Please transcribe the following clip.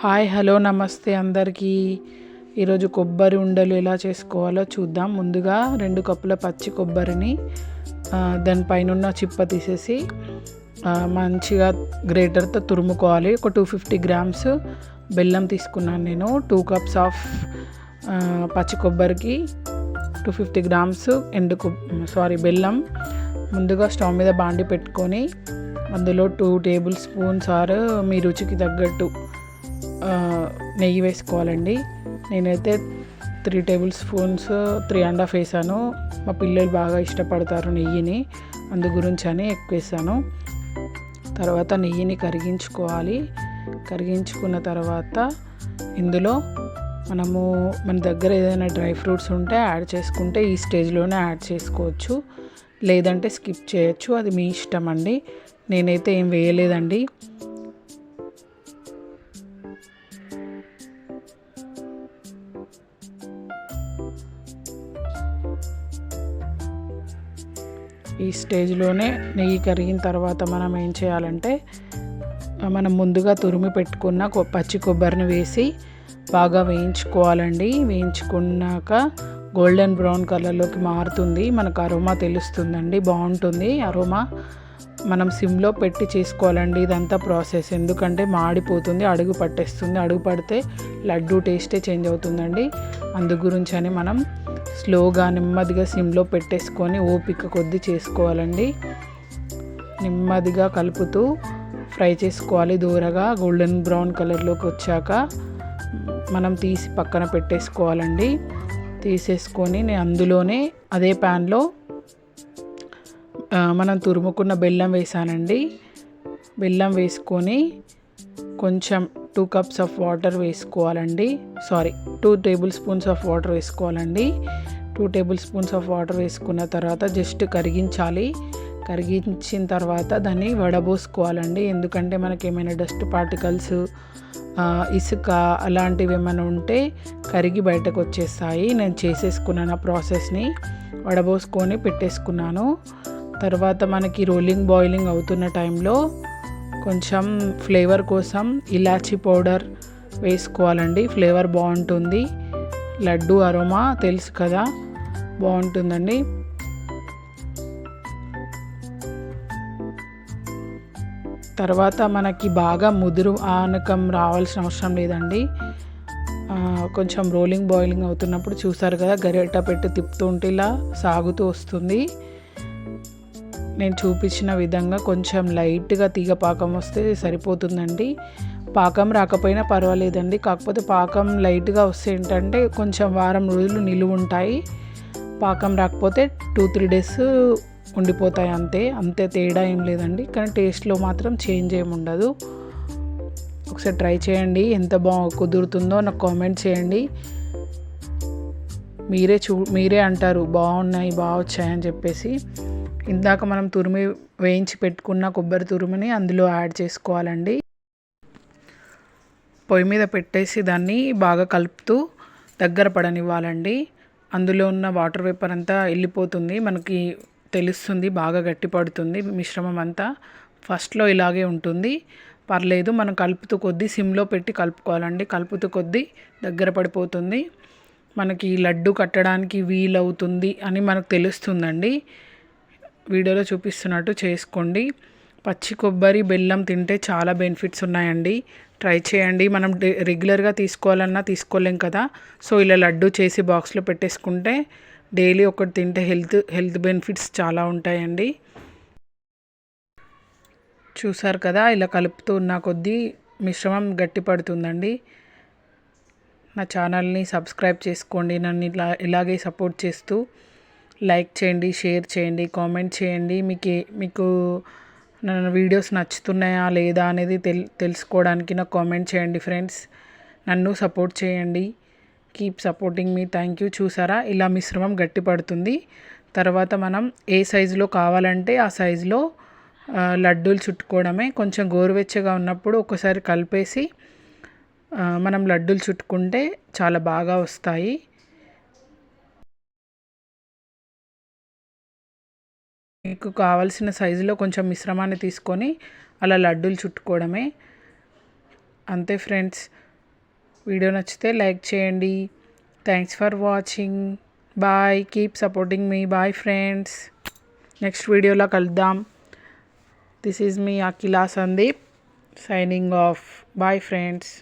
Hi hello నమస్తే అందరికీ. ఈరోజు కొబ్బరి ఉండలు ఎలా చేసుకోవాలో చూద్దాం. ముందుగా రెండు కప్పుల పచ్చి కొబ్బరిని దానిపైనున్న దానిపైన ఉన్న చిప్ప తీసేసి మంచిగా గ్రేటర్తో తురుముకోవాలి. ఒక టూ ఫిఫ్టీ గ్రామ్స్ బెల్లం తీసుకున్నాను నేను. టూ కప్స్ ఆఫ్ పచ్చి కొబ్బరికి టూ ఫిఫ్టీ గ్రామ్స్ ఎండు సారీ బెల్లం. ముందుగా స్టవ్ మీద బాండి పెట్టుకొని అందులో టూ టేబుల్ స్పూన్స్ ఆర్ మీ రుచికి తగ్గట్టు నెయ్యి వేసుకోవాలండి. నేనైతే three tablespoons three and half వేసాను. మా పిల్లలు బాగా ఇష్టపడతారు నెయ్యిని. అందు గురించి అని ఎక్కువ వేసాను. తర్వాత నెయ్యిని కరిగించుకోవాలి. కరిగించుకున్న తర్వాత ఇందులో మనము మన దగ్గర ఏదైనా డ్రై ఫ్రూట్స్ ఉంటే యాడ్ చేసుకుంటే ఈ స్టేజ్లోనే యాడ్ చేసుకోవచ్చు. లేదంటే స్కిప్ చేయొచ్చు. అది మీ ఇష్టం అండి. నేనైతే ఏం వేయలేదండి. ఈ స్టేజ్లోనే నెయ్యి కరిగిన తర్వాత మనం ఏం చేయాలంటే మనం ముందుగా తురిమి పెట్టుకున్న కొ- పచ్చి కొబ్బరిని వేసి బాగా వేయించుకోవాలండి. వేయించుకున్నాక గోల్డెన్ బ్రౌన్ కలర్లోకి మారుతుంది. మనకు అరోమా తెలుస్తుందండి. బాగుంటుంది. అరోమా మనం సిమ్లో పెట్టి చేసుకోవాలండి. ఇదంతా ప్రాసెస్. ఎందుకంటే మాడిపోతుంది అడుగు పట్టేస్తుంది. అడుగు పడితే లడ్డు టేస్టే చేంజ్ అవుతుందండి. అందు గురించి అని మనం స్లోగా నెమ్మదిగా సిమ్లో పెట్టేసుకొని ఓపిక కొద్దీ చేసుకోవాలండి. నెమ్మదిగా కలుపుతూ ఫ్రై చేసుకోవాలి దూరగా. గోల్డెన్ బ్రౌన్ కలర్లోకి వచ్చాక మనం తీసి పక్కన పెట్టేసుకోవాలండి. తీసేసుకొని నేను అందులోనే అదే ప్యాన్లో మనం తురుముకున్న బెల్లం వేసానండి. బెల్లం వేసుకొని కొంచెం టూ కప్స్ ఆఫ్ వాటర్ వేసుకోవాలండి. Sorry two tablespoons of water వేసుకోవాలండి. Two tablespoons of water వేసుకున్న తర్వాత జస్ట్ కరిగించాలి. కరిగించిన తర్వాత దాన్ని వడబోసుకోవాలండి. ఎందుకంటే మనకి ఏమైనా డస్ట్ పార్టికల్స్ ఇసుక అలాంటివి ఏమైనా ఉంటే కరిగి బయటకు వచ్చేస్తాయి. నేను చేసేసుకున్నాను ఆ ప్రాసెస్ని. వడబోసుకొని పెట్టేసుకున్నాను. తర్వాత మనకి రోలింగ్ బాయిలింగ్ అవుతున్న టైంలో కొంచెం ఫ్లేవర్ కోసం ఇలాచీ పౌడర్ వేసుకోవాలండి. ఫ్లేవర్ బాగుంటుంది. లడ్డు అరోమా తెలుసు కదా? బాగుంటుందండి. తర్వాత మనకి బాగా ముదురు ఆనకం రావాల్సిన అవసరం లేదండి. కొంచెం రోలింగ్ బాయిలింగ్ అవుతున్నప్పుడు చూసారు కదా గరిట పెట్టి తిప్పుతుంటే ఇలా సాగుతూ వస్తుంది. నేను చూపించిన విధంగా కొంచెం లైట్గా తీగ పాకం వస్తే సరిపోతుందండి. పాకం రాకపోయినా పర్వాలేదండి. కాకపోతే పాకం లైట్గా వస్తే ఏంటంటే కొంచెం వారం రోజులు నిలువ ఉంటాయి. పాకం రాకపోతే టూ త్రీ డేస్ ఉండిపోతాయి అంతే. అంతే తేడా ఏం లేదండి. కానీ టేస్ట్లో మాత్రం చేంజ్ ఏమి ఉండదు. ఒకసారి ట్రై చేయండి. ఎంత బాగు కుదురుతుందో నాకు కామెంట్ చేయండి. మీరే చూ మీరే అంటారు బాగున్నాయి బాగా వచ్చాయని చెప్పేసి. ఇందాక మనం తురిమి వేయించి పెట్టుకున్న కొబ్బరి తురుముని అందులో యాడ్ చేసుకోవాలండి. పొయ్యి మీద పెట్టేసి దాన్ని బాగా కలుపుతూ దగ్గర పడనివ్వాలండి. అందులో ఉన్న వాటర్ వేపర్ అంతా వెళ్ళిపోతుంది. మనకి తెలుస్తుంది బాగా గట్టి పడుతుంది మిశ్రమం అంతా. ఫస్ట్లో ఇలాగే ఉంటుంది. పర్లేదు మనం కలుపుతూ కొద్దీ సిమ్లో పెట్టి కలుపుకోవాలండి. కలుపుతూ కొద్దీ దగ్గర పడిపోతుంది. మనకి లడ్డు కట్టడానికి వీలవుతుంది అని మనకు తెలుస్తుందండి. వీడియోలో చూపిస్తున్నట్టు చేసుకోండి. పచ్చి కొబ్బరి బెల్లం తింటే చాలా బెనిఫిట్స్ ఉన్నాయండి. ట్రై చేయండి. మనం డే- రెగ్యులర్గా తీసుకోవాలన్నా తీసుకోలేం కదా. సో ఇలా లడ్డు చేసి బాక్స్లో పెట్టేసుకుంటే డైలీ ఒకటి తింటే హెల్త్ హెల్త్ బెనిఫిట్స్ చాలా ఉంటాయండి. చూసారు కదా ఇలా కలుపుతూ ఉన్న కొద్దీ మిశ్రమం గట్టి పడుతుందండి. నా ఛానల్ని సబ్స్క్రైబ్ చేసుకోండి. నన్ను ఇలా ఇలాగే సపోర్ట్ చేస్తూ లైక్ చేయండి షేర్ చేయండి కామెంట్ చేయండి. మీకు ఏ- మీకు నా వీడియోస్ నచ్చుతున్నాయా లేదా అనేది తెల్ తెలుసుకోవడానికి నాకు కామెంట్ చేయండి ఫ్రెండ్స్. నన్ను సపోర్ట్ చేయండి. Keep supporting me. Thank you. చూసారా? ఇలా మిశ్రమం గట్టి పడుతుంది తర్వాత మనం ఏ సైజులో కావాలంటే ఆ సైజులో లడ్డూలు చుట్టుకోవడమే. కొంచెం గోరువెచ్చగా ఉన్నప్పుడు ఒకసారి కలిపేసి మనం లడ్డూలు చుట్టుకుంటే చాలా బాగా వస్తాయి. మీకు కావాల్సిన సైజులో కొంచెం మిశ్రమాన్ని తీసుకొని అలా లడ్డూలు చుట్టుకోవడమే. అంతే ఫ్రెండ్స్. వీడియో నచ్చితే లైక్ చేయండి. Thanks for watching bye keep supporting me bye friends next వీడియోలో కలుద్దాం. This is me Akhila Sandeep signing off bye friends